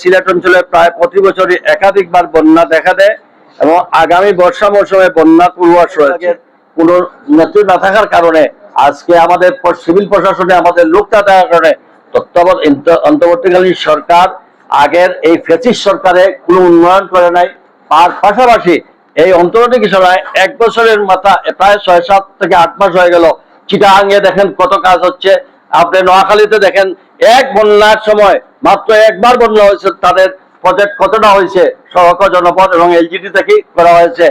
সিলেট অঞ্চলে প্রায় প্রতি বছরই একাধিকবার বন্যা দেখা দেয় এবং আগামী বর্ষা মৌসুমে বন্যা পূর্বাস রয়েছে। কোন নেতৃত্ব না থাকার কারণে আজকে আমাদের সিভিল প্রশাসনে আমাদের লোক না থাকার কারণে তত্ত্বাবধান অন্তর্বর্তীকালীন সরকার আগের এই ফেসিস সরকারে কোনো উন্নয়ন করে নাই। আর পাশাপাশি এই অন্তর্বর্তী সময় এক বছরের মাথা প্রায় ছয় সাত থেকে আট মাস হয়ে গেল। চিটাহাঙ্গে দেখেন কত কাজ হচ্ছে। আপনি নোয়াখালীতে দেখেন এক বন্যার সময়, মাত্র একবার বন্যা হয়েছে, তাদের প্রজেক্ট কতটা হয়েছে, সড়ক জনপদ এবং এলজিডি থেকে করা হয়েছে,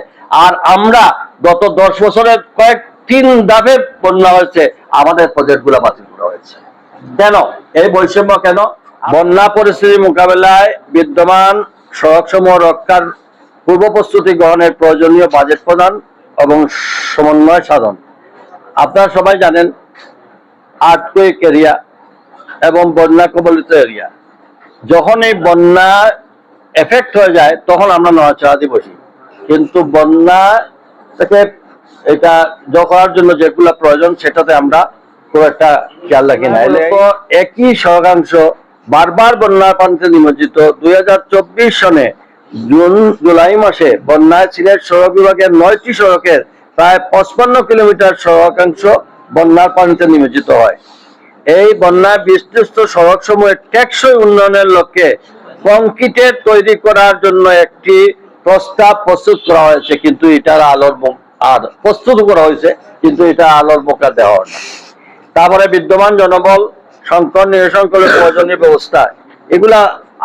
আর আমরা গত দশ বছরের কয়েক তিন ধাপে বন্যা হয়েছে, আমাদের প্রজেক্টগুলা বাতিল করা হয়েছে। কেন? এই বৈষম্য কেন? বন্যা পরিস্থিতি মোকাবেলায় বিদ্যমান সড়ক সমূহ রক্ষার পূর্ব প্রস্তুতি গ্রহণের প্রয়োজনীয় বাজেট প্রদান এবং সমন্বয় সাধন। আপনারা সবাই জানেন আর্থকুইক এরিয়া এবং বন্যা কবলিত এরিয়া। যখন এই বন্যা এফেক্ট হয়ে যায় তখন আমরা নড়াচড়াতে বসি। কিন্তু বন্যা থেকে এটা জ করার জন্য যেগুলো প্রয়োজন সেটাতে আমরা খুব একটা খেয়াল রাখি না। একই শতাংশ বারবার বন্যার পানিতে নিমজ্জিত। দুই সনে জুন জুলাই মাসে বন্যায় সিলেট সড়ক বিভাগের নয়টি সড়কের প্রায় পঁচপান্ন কিলোমিটার সড়কাংশ বন্যার পানিতে নিমজ্জিত হয়। এই বন্যায় বিস্তৃত সড়ক সমূহের টেকসই উন্নয়নের লক্ষ্যে কংক্রিটের তৈরি করার জন্য একটি প্রস্তাব প্রস্তুত করা হয়েছে, কিন্তু এটার আলোর আর প্রস্তুত করা হয়েছে, কিন্তু এটা আলোর মুখা দেওয়া হয় তারপরে বিদ্যমান জনবল, সংকট নিরসন করে প্রয়োজনীয় ব্যবস্থা, এগুলা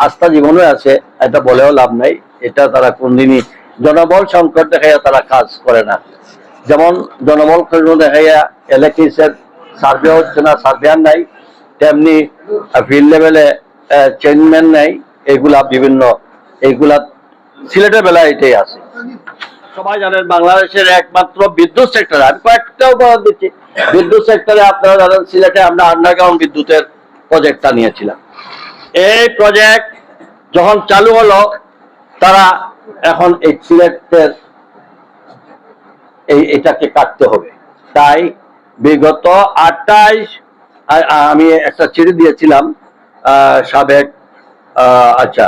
আস্থা জীবনে আছে, এটা বলেও লাভ নাই। এটা তারা কোনদিনই জনবল সংকট দেখাইয়া তারা কাজ করে না। যেমন জনবল খোঁজ দেখাইয়া এলাকিসের সার্ভে হচ্ছে না সার্ভেয়ার নাই। তেমনি ফিল্ড লেভেলে চেয়ারম্যান নাই। এগুলা বিভিন্ন এইগুলা সিলেটের বেলায় এটাই আছে। সবাই জানেন, বাংলাদেশের একমাত্র বিদ্যুৎ সেক্টর আমি কয়েকটা উদাহরণ দিচ্ছি। বিদ্যুৎ সেক্টরে আপনারা জানেন, সিলেটে আমরা আন্ডারগ্রাউন্ড বিদ্যুতের প্রজেক্টটা নিয়েছিলাম। এই প্রজেক্ট যখন চালু হলো, তারা এখন এই সিলেটের, এই এটাকে কাটতে হবে। তাই বিগত আটাইশ আমি একটা চিঠি দিয়েছিলাম সাবেক আচ্ছা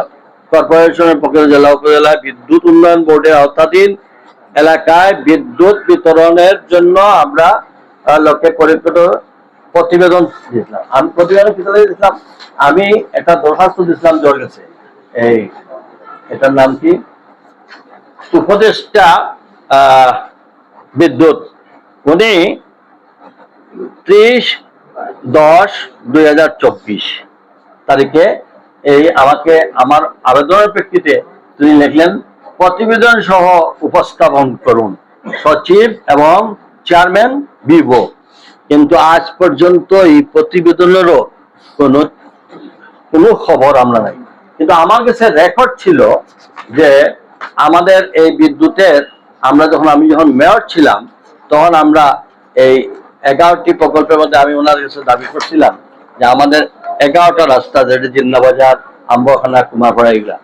কর্পোরেশনের পক্ষে জেলা উপজেলায় বিদ্যুৎ উন্নয়ন বোর্ডের আওতাধীন এলাকায় বিদ্যুৎ বিতরণের জন্য আমরা লক্ষ্যে পরিকল্পিত প্রতিবেদন দিয়েছিলাম। আমি প্রতিবেদন দিয়েছিলাম? আমি একটা দরখাস্ত দিয়েছিলাম জোর গেছে। এই, এটার নাম কি? উপদেষ্টা বিদ্যুৎ। উনি ত্রিশ দশ দুই তারিখে এই আমাকে আমার আবেদনের প্রেক্ষিতে তিনি লিখলেন, প্রতিবেদন সহ উপস্থাপন করুন। সচিব এবং চেয়ারম্যান বিভো কিন্তু আজ পর্যন্ত এই প্রতিবেদনেরও কোনো কোনো খবর আমরা নাই। কিন্তু আমার কাছে রেকর্ড ছিল যে আমাদের এই বিদ্যুতের, আমরা যখন, আমি যখন মেয়র ছিলাম, তখন আমরা এই এগারোটি প্রকল্পের মধ্যে আমি ওনার কাছে দাবি করছিলাম যে আমাদের এগারোটা রাস্তা, যেটা জিন্নাবাজার আম্বখানা কুমারপাড়া এগুলা